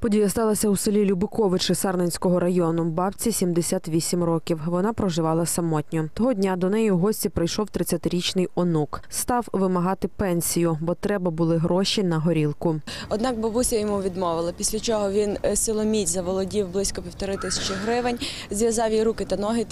Подія сталася у селі Любиковичі Сарненського району. Бабці 78 років. Вона проживала самотньо. Того дня до неї у гості прийшов 30-річний онук. Став вимагати пенсію, бо треба були гроші на горілку. Однак бабуся йому відмовила, після чого він е, силоміць заволодів близько півтори тисячі гривень, зв'язав їй руки та ноги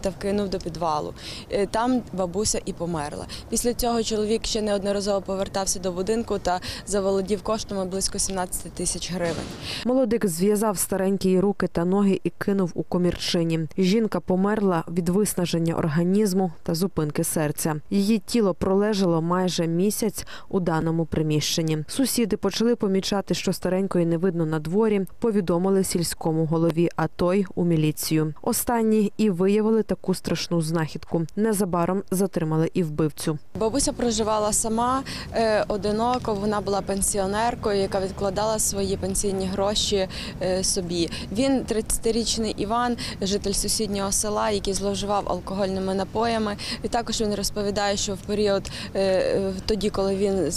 та вкинув до підвалу. Е, Там бабуся і померла. Після цього чоловік ще неодноразово повертався до будинку та заволодів коштами близько 17 тисяч гривень. Молодик зв'язав старенькі руки та ноги і кинув у комірчині. Жінка померла від виснаження організму та зупинки серця. Її тіло пролежало майже місяць у даному приміщенні. Сусіди почали помічати, що старенької не видно на дворі. Повідомили сільському голові, а той у міліцію. Останні і виявили таку страшну знахідку. Незабаром затримали і вбивцю. Бабуся проживала сама е, одиноко. Вона була пенсіонеркою, яка відкладала свої пенсійні гроші е, собі. Він 30-річний Іван, житель сусіднього села, який зловживав алкогольними напоями. І також він розповідає, що в період е, е, тоді, коли він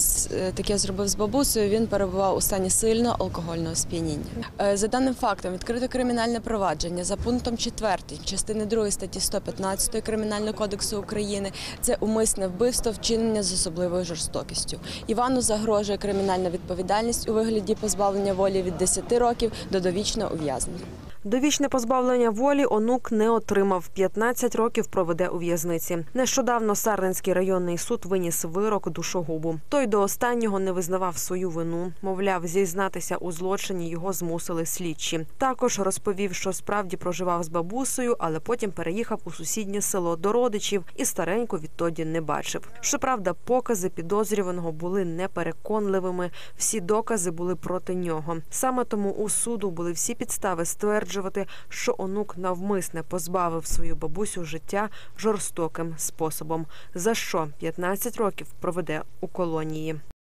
таке зробив з бабусею, він перебував у стані сильного алкогольного сп'яніння. За даним фактом відкрито кримінальне провадження за пунктом 4 частини 2 статті 115 Кримінального кодексу України. Це умисне вбивство вчинення з особливою жорстокістю. Івану загрожує кримінальна відповідальність у вигляді позбавлення волі від 10 років до довічного ув'язнення. Довічне позбавлення волі онук не отримав. 15 років проведе у в'язниці. Нещодавно Сарненський районний суд виніс вирок душогубу. Той до останнього не визнавав свою вину. Мовляв, зізнатися у злочині його змусили слідчі. Також розповів, що справді проживав з бабусею, але потім переїхав у сусіднє село до родичів і стареньку відтоді не бачив. Щоправда, покази підозрюваного були непереконливими. Всі докази були проти нього. Саме тому у суду були всі підстави стверджувати, що онук навмисне позбавив свою бабусю життя жорстоким способом, за що 15 років проведе у колонії.